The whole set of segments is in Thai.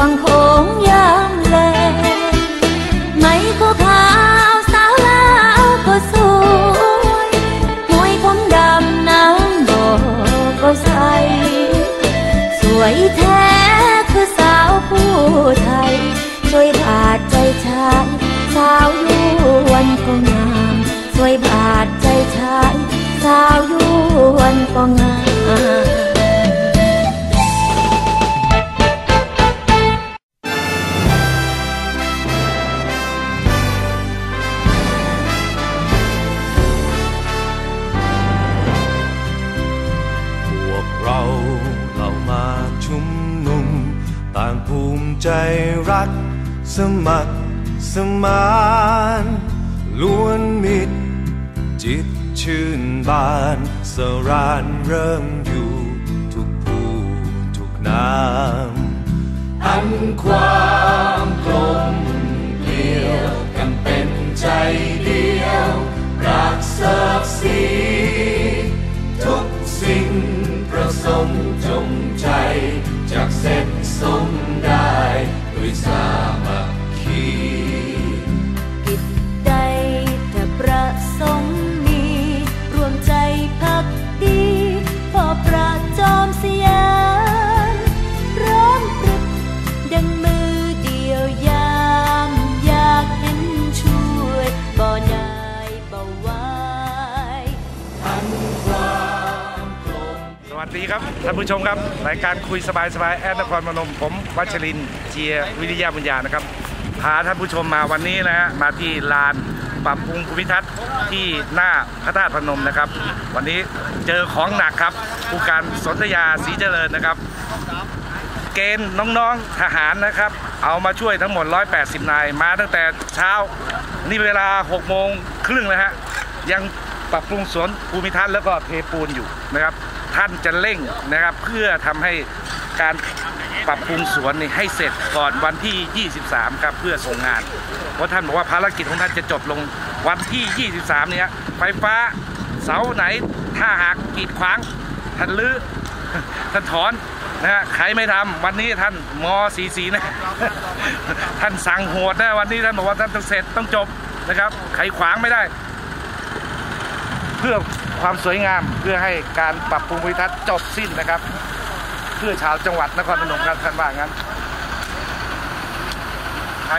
ริม ต่างภูมิใจรัก สมัครสมานล้วนมิตร จิตชื่นบาน สรานเริ่มอยู่ทุกผู้ทุกนามอันความกลมเกลียวกันเป็นใจเดียว รักเสิร์ฟสีทุกสิ่งประสงค์จงใจจากเสร็จ สมได้ด้วยสามัคคีกิจใดแต่ประสงค์มี รวมใจพักดีพอประจอมส ดีครับท่านผู้ชมครับรายการคุยสบายสบายแอดนครพนมผมวัชรินเจียวิริยาบุญญานะครับพาท่านผู้ชมมาวันนี้นะฮะมาที่ลานปรับปรุงภูมิทัศน์ที่หน้าพระธาตุพนมนะครับ วันนี้เจอของหนักครับผู้การสนธยาศรีเจริญนะครับ เกณฑ์น้องๆทหารนะครับ เอามาช่วยทั้งหมด 180 นาย มาตั้งแต่เช้า นี่เวลา 6 โมงครึ่งแล้วฮะยังปรับปรุงสวนภูมิทัศน์แล้วก็เทปูนอยู่นะครับ ท่านจะเร่งนะครับ เพื่อทำให้การปรับปรุงสวนนี่ให้เสร็จก่อนวันที่ 23 ครับเพื่อส่งงาน เพราะท่านบอกว่าภารกิจของท่านจะจบลงวันที่ 23 เนี้ยไฟฟ้าเสาไหนถ้าหากกีดขวางท่านลื้อท่านถอนนะฮะใครไม่ทำวันนี้ท่านมสีสีนะ ท่านสั่งโหดนะวันนี้ท่านบอกว่าท่านต้องเสร็จต้องจบนะครับ ใครขวางไม่ได้ เพื่อ ความสวยงามเพื่อให้การปรับปรุงภูมิทัศน์จบสิ้นนะครับ เพื่อชาวจังหวัดนครพนมครับท่านว่างั้นใคร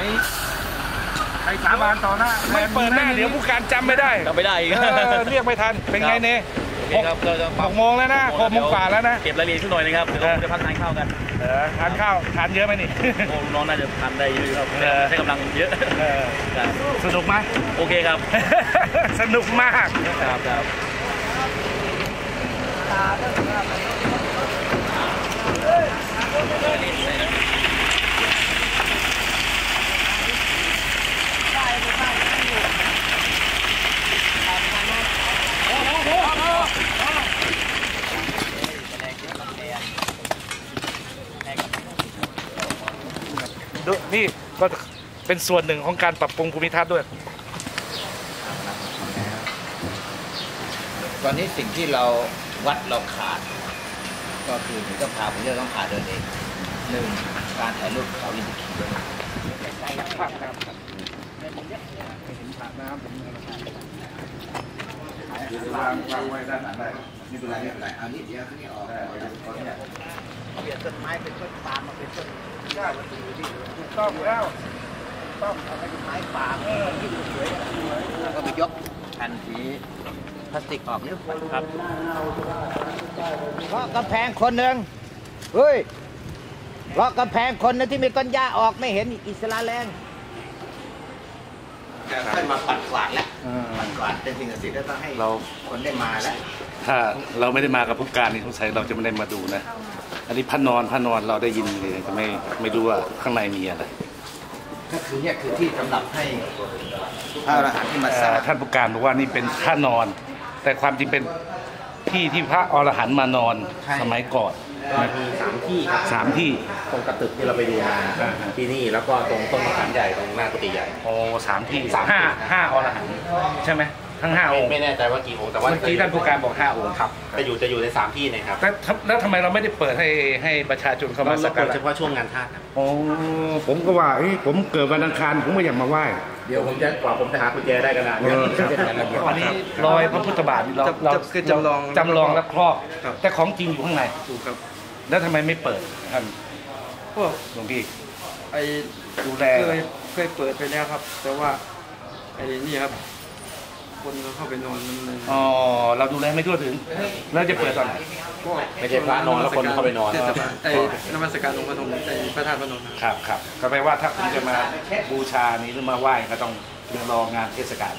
ใครสาบานต่อหน้าไม่เปิดหน้าเดี๋ยวผู้การจำไม่ได้จำไม่ได้อีกเออเรียกไม่ทันเป็นไงเน่โอเคครับเราจะหกโมงแล้วนะหกโมงกว่าแล้วนะเก็บรายละเอียดสักหน่อยนึงครับเดี๋ยวเราจะพักทานข้าวกันเออทานข้าวทานเยอะไหมนี่โอ้น้องน่าจะทานได้เยอะอยู่ครับเออใช้กำลังเยอะเออครับสนุกไหมโอเคครับ สนุกมากครับครับ ดูนี่ก็เป็นส่วนหนึ่งของการปรับปรุงภูมิทัศน์ด้วย ตอนนี้สิ่งที่เรา วัดเราขาด ก็คือหนึ่งต้องพาผมจะต้องพาเดินเองหนึ่งการถ่ายรูปเขาลินทีด้วยวางวางไว้ด้านหลังได้ไม่เป็นไรไม่เป็นไรเอานี้เดี๋ยวนี้ออกเอาเนี่ยเปลี่ยนต้นไม้เป็นต้นปาล์มมาเป็นต้นหญ้าวัตถุดิบถูกต้องแล้วต้องเอาไปเป็นไม้ปาล์มที่สวยแล้วก็ไปยกแผ่นสี พลาสติกออกเนี่ยครับเลาะกำแพงคนหนึ่งเฮ้ยเลาะกำแพงคนหนึงที่มีต้นหญ้าออกไม่เห็นอิสระแรงจะค่อยมาปัดกวาดแล้วปัดกวาดเป็นสิ่งศักดิ์สิทธิ์แล้วต้องให้เราคนได้มาแล้วถ้าเราไม่ได้มากับผู้การนี่สงสัยเราจะไม่ได้มาดูนะ อันนี้พระนอนพระนอนเราได้ยินเลยจะไม่ไม่รู้ว่าข้างในมีอะไรก็คือเนี่ยคือที่สำหรับให้พระอรหันต์ที่มาสเอ่ร้าองท่านผู้การบอกว่านี่เป็นท่านอน แต่ความจริงเป็นที่ที่พระอรหันต์มานอนสมัยก่อนก็มีสามที่ครับสามที่ ตรงกระตึกที่เราไปดูมาอ่าฮะ ที่นี่แล้วก็ตรงต้นมะขามใหญ่ตรงหน้ากุฏิใหญ่ โอ้สามที่สามที่ ห้าห้าอรหันต์ใช่ไหม ทั้งห้าองค์ไม่แน่ใจว่ากี่องค์แต่ว่าเมื่อกี้ท่านผู้การบอกห้าองค์ครับจะอยู่จะอยู่ในสามที่เนะครับแล้วทำแล้วทำไมเราไม่ได้เปิดให้ให้ประชาชนเข้ามาสักเปิการะดเฉพาะช่วงงานทาสครับโอ้ผมก็ว่าเอ้ยผมเกิดวันอังคารผมก็อยากมาไหว้เดี๋ยวผมจะกว่าผมจะหากุญแจได้กันนะเออครับอันนี้รอยพระพุทธบาทนี่เราเราคือจำลองจำลองและครอบแต่ของจริงอยู่ข้างในถูกครับ แล้วทำไมไม่เปิดท่านพวกหลวงพี่ไอ้ดูแลเคยเคยเปิดไปแล้วครับ แต่ว่าไอ้นี่ครับ คนเขาเข้าไปนอนมันเลยอ๋อเราดูแลไม่ทั่วถึง แล้วจะเปิดตอนไหน ก็ไม่ใช่พระนอนแล้วคนเข้าไปนอน เทศบาลไอ้นมัสการหลวงพ่อทงไอ้พระธาตุพระนมนะครับครับครับก็แปลว่าถ้าคุณจะมาบูชานี้หรือมาไหว้ก็ต้องรองานเทศกาล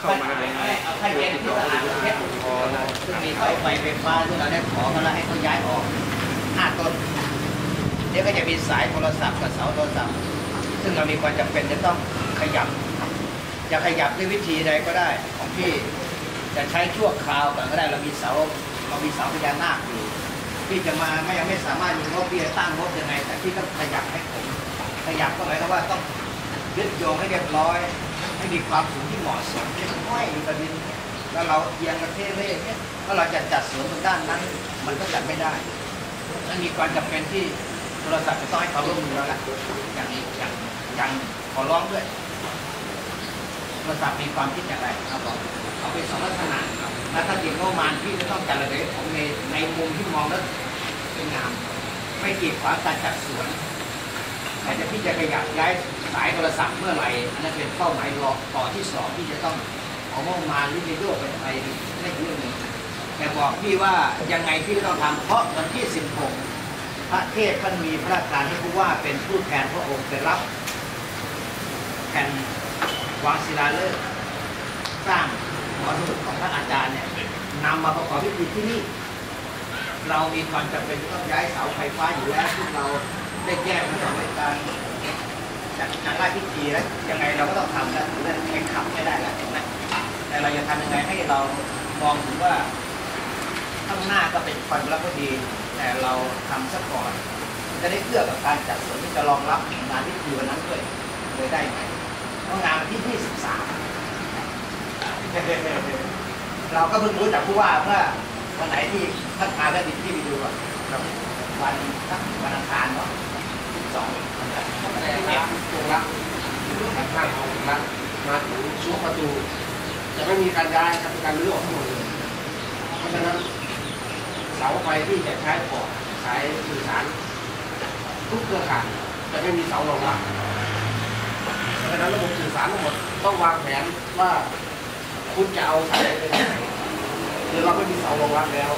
เข้ามาในเอาให้เย็นที่ตลาดเพชรพอนะซึ่งมีเสาไฟไฟฟ้าที่เราได้ขอมาแล้วให้เขาย้ายออกห้าต้นเดี๋ยวก็จะมีสายโทรศัพท์กับเสาโทรศัพท์ ซึ่งเรามีความจำเป็นจะต้องขยับ จะขยับด้วยวิธีใดก็ได้ของพี่จะใช้ชั่วคราวก่อนก็ได้เรามีเสาเรามีเสาพญานาคอยู่พี่จะมาไม่ยังไม่สามารถมีงบพี่จะตั้งงบยังไง แต่พี่ต้องขยับให้ผมขยับก็หมายความว่าต้องยึดโยงให้เรียบร้อย ให้มีความสูงที่เหมาะสมที่มันห้อยอยู่กับดินแล้วเราเอียงประเทศเล่เนี่ยถ้าเราจะจัดสวนตรงด้านนั้น มันก็จัดไม่ได้มันมีความจำเป็นที่โทรศัพท์จะต้องให้ความร่วมมือแล้วล่ะอย่างอย่างอย่างขอร้องด้วย โทรศัพท์มีความคิดอย่างไรเอาบอกเอาเป็นสองลักษณะแล้วถ้าเกี่ยวกับมานพี่จะต้องจัดระเบียบของในในมุมที่มองแล้วเป็นงาม ไม่กีดขวางการจัดสวนแต่จะพี่จะขยับย้ายสายโทรศัพท์เมื่อไหร่อันนั้นเป็นเป้าหมายรอต่อที่สองที่จะต้องเอางบประมาหรือจะโยกไปอะไรไม่เรื่องนึงแต่บอกพี่ว่ายังไงพี่ต้องทำเพราะวันที่ 16 พระเทพท่านมีพระราชการให้ผู้ว่าเป็นผู้แทนพระองค์ไปรับแผ่น วางศิลาฤกษ์สร้างหอสมุดของท่านอาจารย์เนี่ยนำมาประกอบพิธีที่นี่ เรามีความจำเป็นต้องย้ายเสาไฟฟ้าอยู่แล้วซึ่เราได้แยกมาจากในการจัดการราชพิธีแล้วยังไงเราก็ต้องทำแล้วนั่นแข่งขับไม่ได้แล้วเห็นไหมแต่เราจะทำยังไงให้เรามองถึงว่าข้างหน้าก็เป็นความรักก็ดี แต่เราทำซะก่อนจะได้เอื้อกับการจัดสวนที่จะรองรับงานพิธีวันนั้นด้วยเลยได้ไหม เพราะงานวันที่ 23 เราก็เพิ่งรู้จากผู้ว่าเมื่อวันไหนที่ท่านพาท่านดิที่ไปดูอะครับวันวันอังคารเนาะสองวันอังครอะไระตรงรับข้างๆของร้านมาถึงช่วงประตูจะไม่มีการย้ายครับเป็นการรื้อออกทั้งหมดเลยเพราะฉะนั้นเสาไฟที่จะใช้ก่อสายสื่อสารทุกเครือข่ายจะไม่มีเสารองรับเพราะ ฉะนั้นระบบสื่อสารทั้งหมดต้องวางแผนว่าคุณจะเอาสายไปไหนคือเราไม่มีเสารองรับแล้ว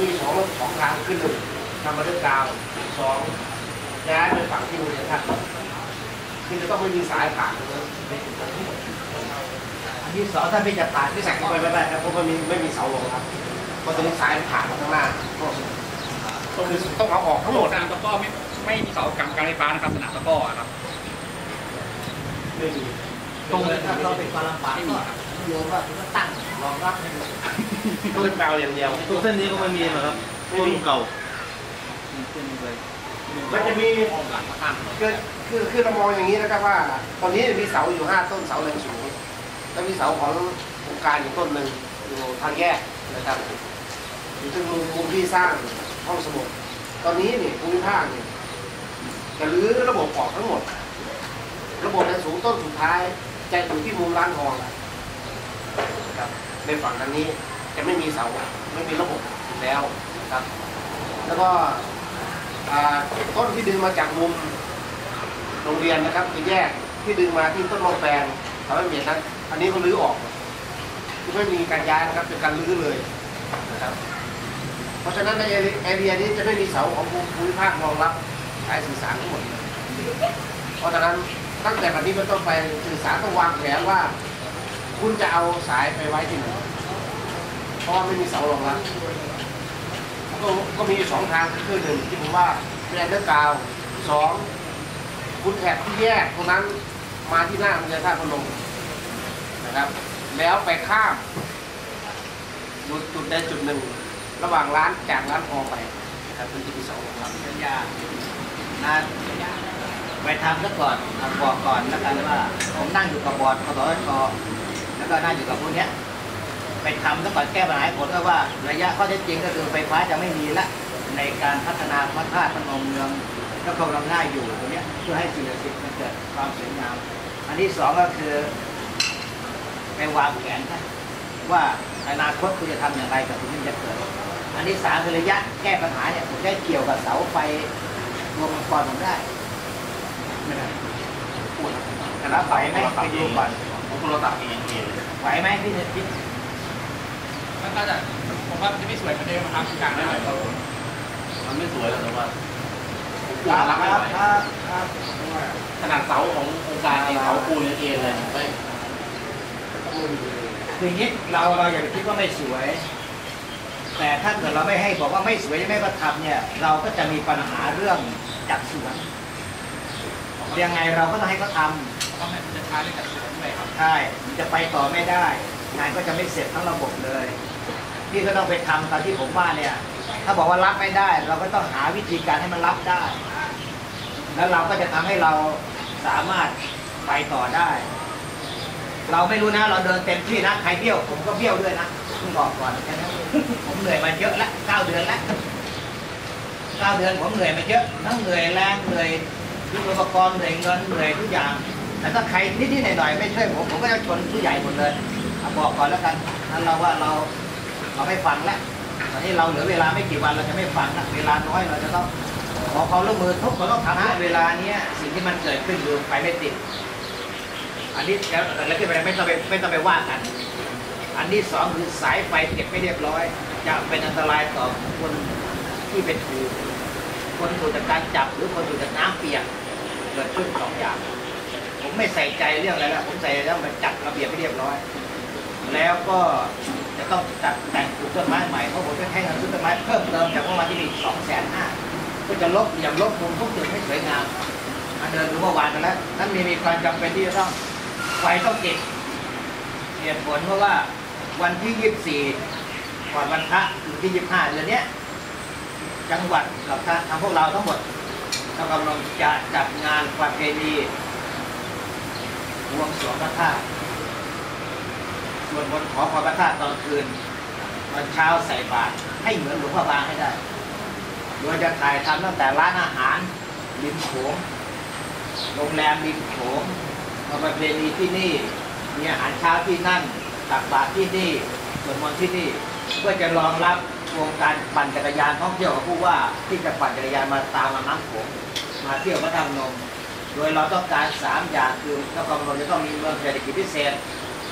มีสองสองทางขึ้นหนึ่งทำมาด้วยกาวสองย้ายไปฝั่งที่มูลนิธิคือจะต้องไม่มีสายผ่านตรงนั้นอันที่สองถ้าพี่จะผ่านที่สั่งไปไม่ได้ครับเพราะมันมีไม่มีเสารองรับเพราะตรงนี้สายมันผ่านมาข้างหน้าก็คือต้องเอาออกทั้งหมดสนามตะกร้อไม่ไม่มีเสากำการไฟฟ้านะครับสนามตะกร้ออะครับ ไม่มีตรงนี้ถ้าเราเป็นความลำบากก็โยมว่าก็ตั้งรองรับให้หมดต้องเป็นกาอย่างเดียวตัวเส้นนี้ก็ไม่มีหรอครับไม่มีเก่ามันจะมีคือคือคือเรามองอย่างนี้นะครับว่า ตอนนี้มีเสาอยู่ห้าต้นเสาแรงสูงแล้วมีเสาของโครงการอยู่ต้นหนึ่งอยู่ทางแยกนะครับอยู่ที่มุมมุมที่สร้างห้องสมุดตอนนี้นี่ภูมิภาคนี่ยจะรื้อระบบออกทั้งหมด ระบบแรงสูงต้นสุดท้าย จะอยู่ที่มุมร้านทองนะครับในฝั่งทางนี้จะไม่มีเสาไม่มีระบบอยู่แล้วครับ แล้วก็ต้นที่ดึงมาจากมุมโรงเรียนนะครับคือแยกที่ดึงมาที่ต้นมะแฟงทำให้เมียนั้นอันนี้ก็รื้อออกไม่มีการย้ายนะครับเป็นการรื้อเลยนะครับเพราะฉะนั้นในแอเรียนี้จะไม่มีเสาของภูมิภาครองรับสายสื่อสารทั้งหมดเลยเพราะฉะนั้น ตั้งแต่วันนี้เป็นต้นไปสื่อสารต้องวางแผนว่า คุณจะเอาสายไปไว้ที่ไหนเพราะว่าไม่มีเสารองรับก็ก็มีสองทางคือหนึ่งที่ผมว่าเป็นอันเดอร์กาวสองคุณแถบที่แยกตรงนั้นมาที่หน้าโรงเรียนท่าพนมนะครับ แล้วไปข้ามจุดจุดใดจุดหนึ่ง ระหว่างร้านจากร้านทอไปครับพื้นที่สองของเราสัญญานะ ไปทำซะก่อนเอาบอกก่อนแล้วกันว่า ผมนั่งอยู่กับบอร์ดกสทชแล้วก็นั่งอยู่กับพวกเนี้ยไปทำซะก่อนแก้ปัญหาให้ผลก็ว่าระยะข้อเท็จจริงก็คือไฟฟ้าจะไม่มีละในการพัฒนาพระธาตุพนมเมืองก็กำลังหน้าอยู่ตรงเนี้ยเพื่อให้สิ่งศักดิ์สิทธิ์มันเกิดความสวยงาม อันที่สองก็คือ ไปวางแผนนะว่าอนาคตคุณจะทำอย่างไรกับสิ่งที่จะเกิด อันที่สามคือระยะแก้ปัญหาเนี่ยผมได้เกี่ยวกับเสาไฟรวมมังกรผมได้ ไม่ได้พูดแต่รับไหวไหมไปดูก่อนผมโทรศัพท์เองไหวไหมพี่พี่มันก็จะผมว่ามันจะไม่สวยเหมือนเดิมครับกลางได้ไหมครับมันไม่สวยหรอกแต่ว่าครับครับครับขนาดเสาของโครงการเองเสาปูนเองเลยไม่คืออย่างนี้เราเราอย่าคิดว่าไม่สวย แต่ถ้าเกิดเราไม่ให้บอกว่าไม่สวยไม่ประทับเนี่ย เราก็จะมีปัญหาเรื่องจัดสวน ยังไงเราก็ต้องให้เขาทำต้องให้มันจะช้าเรื่องการสวนด้วยครับ ใช่ มันจะไปต่อไม่ได้ งานก็จะไม่เสร็จทั้งระบบเลย พี่ก็ต้องไปทำตามที่ผมว่าเนี่ย ถ้าบอกว่ารับไม่ได้ เราก็ต้องหาวิธีการให้มันรับได้ แล้วเราก็จะทำให้เราสามารถไปต่อได้ เราไม่รู้นะ เราเดินเต็มที่นะ ใครเบี้ยว ผมก็เบี้ยวด้วยนะต้องบอกก่อนแค่นั้นผมเหนื่อยมาเยอะละเก้าเดือนละเก้าเดือนผมเหนื่อยมาเยอะทั้งเหนื่อยแรงเหนื่อย ยุทธปกรณ์เหนื่อยเงินเหนื่อยทุกอย่าง แต่ถ้าใครนิดๆหน่อยๆไม่ช่วยผมผมก็จะชนผู้ใหญ่หมดเลยบอกก่อนแล้วกันนั้นเราว่าเราเราไม่ฟังแล้วตอนนี้เราเหลือเวลาไม่กี่วันเราจะไม่ฟังละเวลาน้อยเราจะต้องขอความร่วมมือทุกคนต้องทำให้เวลาเนี้ยสิ่งที่มันเกิดขึ้นคือไฟไม่ติด อันนี้แล้วแล้วที่ไปไม่ต้องไปไม่ต้องไปว่ากัน อันที่สองคือสายไฟเก็บไม่เรียบร้อย จะเป็นอันตรายต่อคนที่เป็นถูคนถูกจากการจับหรือคนถูกจากน้ำเปียก เกิดขึ้นสองอย่าง ผมไม่ใส่ใจเรื่องอะไรแล้วผมใส่แล้วมันจัดระเบียบไม่เรียบร้อย แล้วก็จะต้องจัดแต่งปลูกต้นไม้ใหม่เพราะผมจะให้เงินซื้อต้นไม้เพิ่มเติมจากประมาณที่มีสองแสนห้าก็จะลบเหลี่ยมลบมุมทุกจุดให้สวยงามมาเดินดูเมื่อวานกันแล้วนั้นมีมีความจำเป็นที่จะต้องไฟต้องติดเหตุผลเพราะว่าวันที่ยี่สิบสี่ก่อนวันพระคือที่ยี่สิบห้าเดือนเนี้ยจังหวัดกับทางทางพวกเราทั้งหมด เรากำลังจะจัดงานประเพณีบวงสวงพระธาตุส่วนบนขอพรพระธาตุตอนคืนตอนเช้าใส่บาตรให้เหมือนหลวงพ่อบางให้ได้ โดยจะถ่ายทำตั้งแต่ร้านอาหารริมโขงโรงแรมริมโขงมาประเพณีที่นี่มีอาหารเช้าที่นั่นตักบาตรที่นี่สวดมนต์ที่นี่เพื่อจะรองรับ วงการปั่นจักรยานท่องเที่ยวของผู้ว่าที่จะปั่นจักรยานมาตามลำน้ำโขงมาเที่ยวพระธรรมนม โดยเราต้องการสามอย่างคือนครพนมจะต้องมีเมืองเศรษฐกิจพิเศษ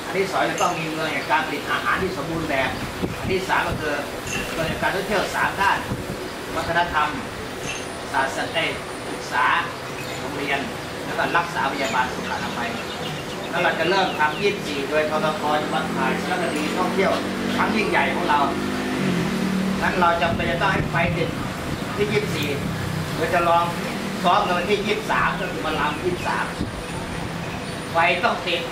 อันที่สองจะต้องมีเมืองแห่งการผลิตอาหารที่สมบูรณ์แบบ อันที่สามก็คือเมืองแห่งการท่องเที่ยวสามด้าน วัฒนธรรม ศาสตร์ศึกษาโรงเรียน แล้วก็รักษาพยาบาลสุขอนามัยแล้วเราจะเริ่มทำ24โดยทททจังหวัดถ่ายสารคดีท่องเที่ยวครั้งยิ่งใหญ่ของเรา นั้นเราจำเป็นจะต้องให้ไฟติดที่24โดยจะลองซ้อมในวันที่23ก็คือวันลำ23ไฟต้องติด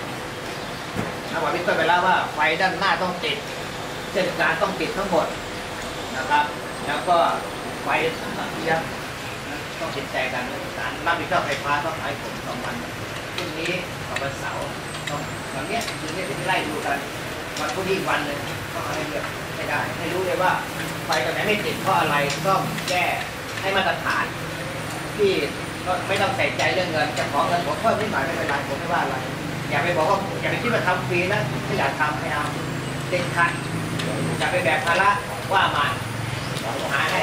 นะบอกพี่ต้นไปแล้วว่าไฟด้านหน้าต้องติดเส้นกางต้องติดทั้งหมดนะครับ แล้วก็ไฟสังเวียนต้องติดใจกันการรับผิดชอบไฟฟ้าต้องให้ผมสองวันพรุ่งนี้กับวันเสาร์ต้องวันเนี้ยคืนนี้ถึงไล่ดูกันวันพรุ่งนี้อีกวันหนึ่งต้องให้เลือก ไม่ได้ไม่รู้เลยว่าไฟตรงไหนไม่ติดเพราะอะไรต้องแก้ให้มาตรฐาน ที่ก็ไม่ต้องใส่ใจเรื่องเงินจะขอเงินผมเพิ่มนิดหน่อยไม่เป็นไรผมไม่ว่าอะไร อย่าไปบอกว่าอย่าไปคิดว่าทำฟรีนะไม่อยากทำไม่เอาเด็ดขาดอย่าไปแบกภาระว่ามาหาให้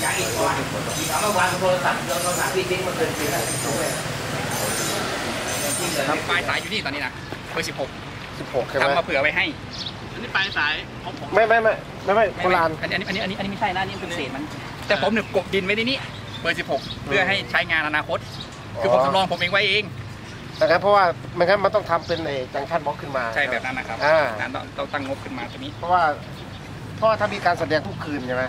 อย่าอีกวันอีกสองวางโทรศัพท์โทรศัพท์พี่ทิ้งมาเกินปีแล้วทิ้งเลยทิ้งเลยปลายสายอยู่นี่ตอนนี้นะเบอร์สิบหกสิบหกใช่ไหมทำมาเผื่อไว้ให้ อันนี้ปลายสายของผมไม่ไม่ไม่ไม่ไม่โบราณอันนี้อันนี้อันนี้อันนี้ไม่ใช่นะอันนี่เป็นเศษมัน แต่ผมเนี่ยกบดินไว้ในนี้เบอร์สิบหกเพื่อให้ใช้งานอนาคต คือผมสำรองผมเองไว้เองนะครับเพราะว่าไม่งั้นมันต้องทำเป็นไอ้จังชันบล็อกขึ้นมา ใช่แบบนั้นนะครับอ่านั้นต้องต้องตั้งงบขึ้นมาตรงนี้ เพราะว่าเพราะว่าถ้ามีการแสดงทุกคืนใช่ไหม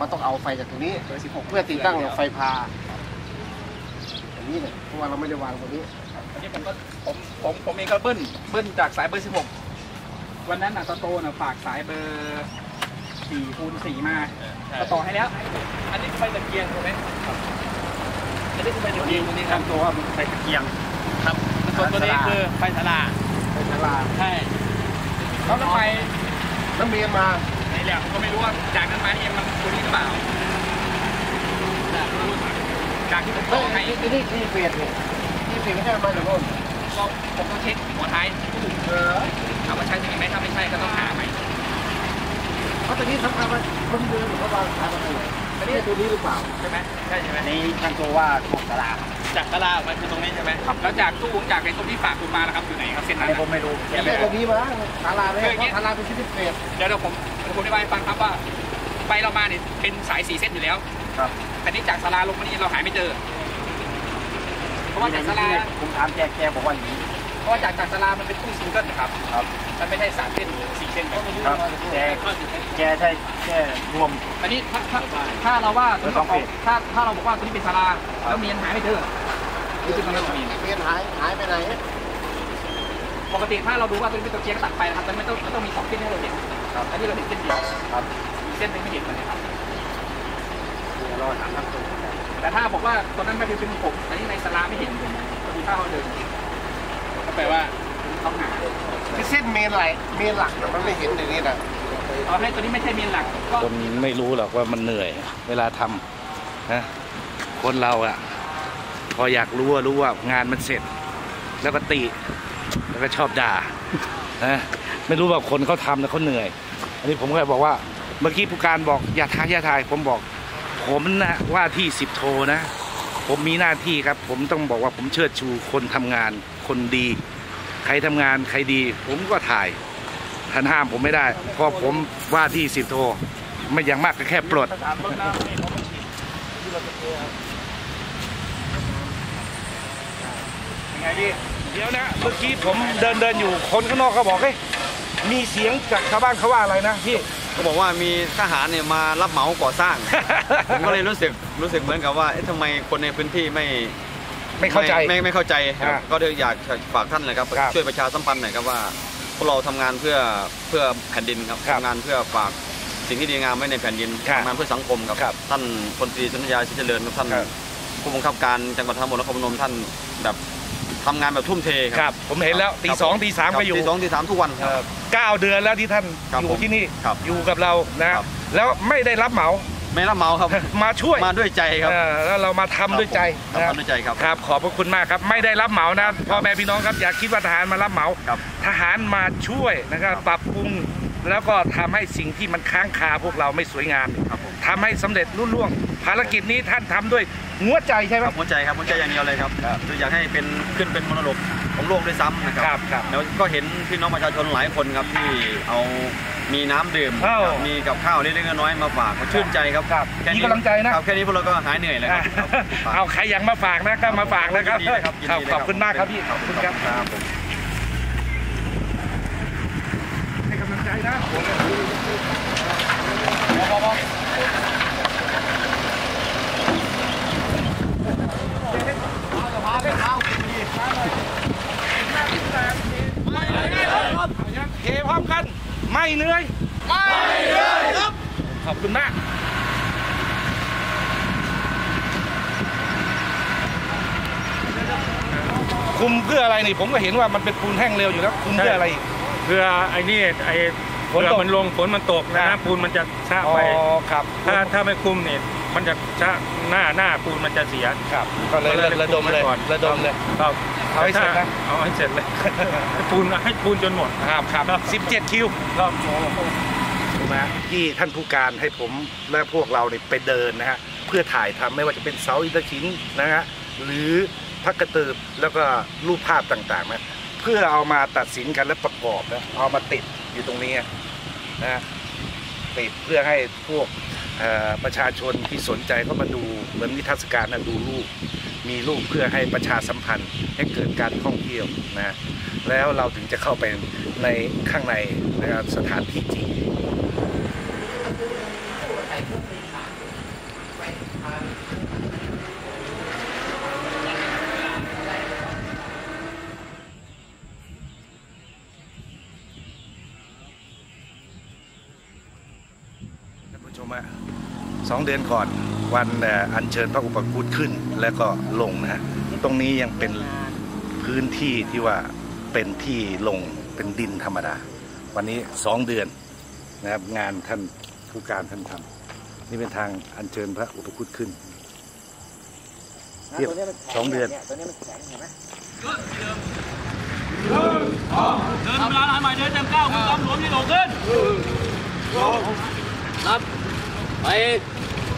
มันต้องเอาไฟจากตรงนี้เบอร์สิบหกเพื่อติดตั้งไฟพาอย่างนี้เลยเพราะว่าเราไม่ได้วางตรงนี้อันนี้ผมก็ผมผมผมเองก็เบิ้ลเบิ้ลจากสายเบอร์สิบหก วันนั้นน่ะตาโตน่ะฝากสายเบอร์สี่คูณสี่มาก็ต่อให้แล้ว อันนี้ไฟตะเกียงถูกไหมอันนี้คือไฟตะเกียงตัวนี้ครับตัวว่าไฟตะเกียง ครับส่วนตัวนี้คือไฟสลาไปตลาดใช่แล้วทำไมน้ำเมียมานี่แหละผมก็ไม่รู้ว่าจากนั้นมาเอ็มมันตัวนี้หรือเปล่าจากที่ผมบเฮ้อยกให้นี่นี่นี่เปลี่ยนนี่นี่เปลี่ยนไม่ใช่มาจากโน่นก็ผมต้องเช็คหัวท้ายทุกเออ เอาว่าใช่จริงไหมถ้าไม่ใช่ก็ต้องหาใหม่เพราะตอนนี้สำคัญว่าคนเดินหรือเขาวางขายประตูอันนี้ตัวนี้หรือเปล่าใช่ไหมใช่ใช่ไหมนี่ท่านตัวว่าถูกตลาดจากตลาดมันคือตรงนี้ใช่ไหมครับแล้วจากตู้จากไอ้ตรงที่ฝากคุณมานะครับอยู่ไหนครับเส้นอันนั้นนี้ผมไม่รู้ไม่ใช่ตัวนี้มาตลาดเลยเพราะตลาดเป็นชิ้นเศษเดี๋ยวเดี๋ยวผมเดี๋ยวผมอธิบายให้ฟังครับว่าไปเรามาเนี่ยเป็นสายสีเส้นอยู่แล้ว ครับแต่นี่จากสลาลงมานี่เราหาไม่เจอ เพราะว่าจากสลาผมถามแกแกบอกว่าอย่างนี้ เพราะว่าจากจากสลามันเป็นตู้ซิงเกิลนะครับครับ มันไม่ใช่สามเส้นหรือสี่เส้นแบบครับแกแกใช่แค่รวม อันนี้ถ้าถ้าถ้าเราว่าตัวนี้ต้องเปลี่ยนถ้าถ้าเราบอกว่าตัวนี้เป็นสลาแล้วเมียนหาไม่เจอนี่คือตรงนั้นเรามีเปลี่ยนหายหายไปไหนปกติถ้าเราดูว่าตัวนี้เป็นตัวเกียร์ก็ตัดไปนะครับแต่ไม่ต้องไม่ต้องมีสองเส้นให้เราเห็นอันนี้เราเห็นเส้นเดียวครับอีกเส้นหนึงไม่เห็นเลยครับเดี๋ยวรอถามท่านตัวแต่ถ้าบอกว่าตอนนั้นไม่เป็นผมอันนี้ในสลาไม่เห็นก็ดูถ้าเขาเดินก็ แปลว่าเขาหาคือเส้นเมนไหลเมนหลักน่ะมันไม่เห็นอย่างนี้นะเอาให้ตัวนี้ไม่ใช่เมียนหลักก็คนไม่รู้หรอกว่ามันเหนื่อย เวลาทำนะคนเราอะพออยากรู้ว่ารู้ว่างานมันเสร็จ แล้วก็ติแล้วก็ชอบด่านะไม่รู้ว่าคนเขาทำแล้วเขาเหนื่อย อันนี้ผมก็เลยบอกว่า เมื่อกี้ผู้การบอกอย่าทายอย่าทายผมบอก ผมนะว่าที่สิบโทนะ ผมมีหน้าที่ครับ ผมต้องบอกว่าผมเชิดชูคนทำงานคนดี ใครทำงานใครดี ผมก็ถ่ายท่านห้ามผมไม่ได้เพราะผมว่าที่สิบโทไม่อย่างมากก็แค่ปลดถามรถน้ำนี่เขาไม่ฉีดยังไงพี่เดี๋ยวนะเมื่อกี้ผมเดินเดินอยู่คนข้างนอกเขาบอกเฮ้ยมีเสียงจากชาวบ้านเขาว่าอะไรนะพี่ เขาบอกว่ามีทหารเนี่ยมารับเหมาก่อสร้าง ผมก็เลยรู้สึกรู้สึกเหมือนกับว่าเอ๊ะทำไมคนในพื้นที่ไม่ไม่เข้าใจ ไม่ไม่เข้าใจครับอ่าก็เลยอยากฝากท่านเลยครับครับช่วยประชาสัมพันธ์หน่อยครับว่าพวกเราทำงานเพื่อเพื่อแผ่นดินครับครับทำงานเพื่อฝากสิ่งที่ดีงามไว้ในแผ่นดินครับทำงานเพื่อสังคมครับครับท่านพลตรีสุนทรยาชิดเจริญครับท่านครับ ผู้บังคับการจังหวัดนครพนมท่านแบบ ทำงานแบบทุ่มเทคครัรับ ผมเห็นแล้วตีสองตีสามครับก็อยู่ตีสองตีสามทุกวันครับเอ่อเก้าเดือนแล้วที่ท่านครับอยู่ผมที่นี่ครับอยู่กับเรานะครับแล้วไม่ได้รับเหมาไม่รับเหมาครับ มาช่วยมาด้วยใจครับเออแล้วเรามาทำด้วยใจครับนะทำด้วยใจครับครับ ขอบพระคุณมากครับ ไม่ได้รับเหมานะพ่อแม่พี่น้องครับอย่าคิดว่าทหารมารับเหมาครับทหารมาช่วยนะครับปรับปรุงแล้วก็ทำให้สิ่งที่มันค้างคาพวกเราไม่สวยงามครับผมทำให้สำเร็จรุ่ล่วง ภารกิจนี้ท่านทำด้วย หัวใจใช่ไหม ครับหัวใจครับหัวใจอย่างเดียวเลยครับคืออยากให้เป็นขึ้นเป็นมรดกของโลกด้วยซ้ำนะคครัรับครับแล้วก็เห็นพี่น้องประชาชนหลายคนครับที่เอามีน้ำดื่มอ้าวครับมีกับข้าวเล็กๆน้อยๆมาฝากก็ชื่นใจครับครับแค่มีกำลังใจนะ ครับแค่นี้พวกเราก็หายเหนื่อยแล้วครับครับฝากเอาใครอยากมาฝากนะก็มาฝากนะครับยินดีเลยครับยินดีเลยขอบคุณมากครับพี่ขอบคุณครับครับผม ให้กำลังใจนะ เทพร้อมกัน ไม่เหนื่อย ไม่เหนื่อยครับ ขอบคุณมากคุมเพื่ออะไรนี่ผมก็เห็นว่ามันเป็นปูนแห้งเร็วอยู่แล้วคุมเพื่ออะไรอีกเพื่อไอ้นี่ไอ้ฝนเพื่ตอกมันลงฝนมันตกนะอ่าปูนมันจะชะอ๋อไปครับ ถ้าถ้าไม่คุมเนี่ยมันจะชะหน้าหน้าปูนมันจะเสียครับ ก็เลยระดมเลยคุไว้ก่อนระดมเลยครับ เอาให้เสร็จนะ เอาให้เสร็จเลยให้ปูนให้ปูนจนหมด ครับครับสิบเจ็ดคิวครับถูกไหมที่ท่านผู้การให้ผมและพวกเราเนี่ยไปเดินนะฮะ เพื่อถ่ายทำไม่ว่าจะเป็นเสาอินทขินนะฮะ หรือพักกระตืบแล้วก็รูปภาพต่างๆนะ เพื่อเอามาตัดสินกันและประกอบนะ เอามาติดอยู่ตรงนี้นะฮะติดเพื่อให้พวกเอ่อประชาชนที่สนใจเข้ามาดูเหมือนนิทรรศการนะดูรูป มีรูปเพื่อให้ประชาสัมพันธ์ให้เกิดการท่องเที่ยวนะแล้วเราถึงจะเข้าไปในข้างในนะครับสถานที่จริงชมฮะสองเดือนก่อน วันเอ่ออัญเชิญพระอุปคุตขึ้นแล้วก็ลงนะฮะตรงนี้ยังเป็นพื้นที่ที่ว่าเป็นที่ลงเป็นดินธรรมดา วันนี้สองเดือนนะครับงานท่านผู้การท่านทำนี่เป็นทางอัญเชิญพระอุปคุตขึ้นเทียบสองเดือนตัวนี้มันแข็งเห็นไหมเดินเวลาหน่อยใหม่เดินเต็มก้าวมือกำหลวมที่โหนขึ้นนับไป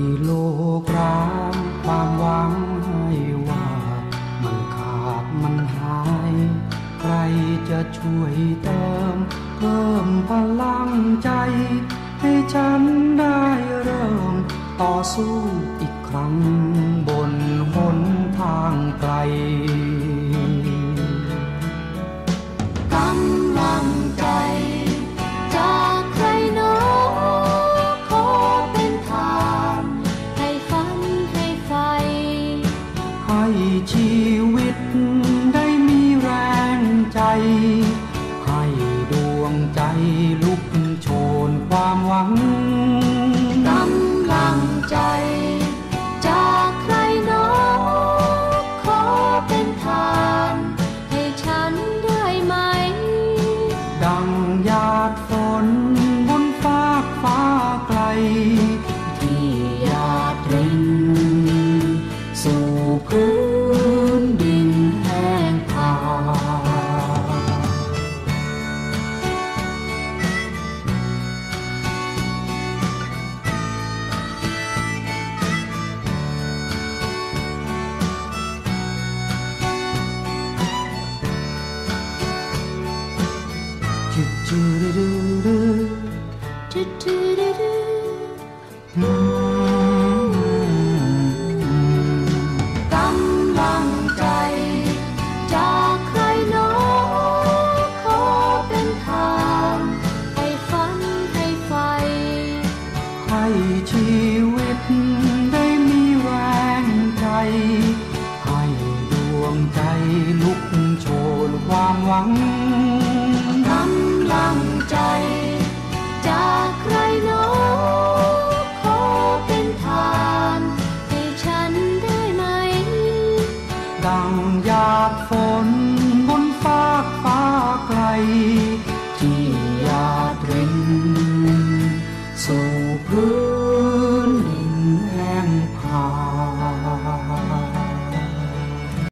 ที่โลกร้างความหวังให้ว่ามันขาดมันหาย ใครจะช่วยเติม เพิ่มพลังใจ ให้ฉันได้เริ่ม ต่อสู้อีกครั้งบนหนทางไกล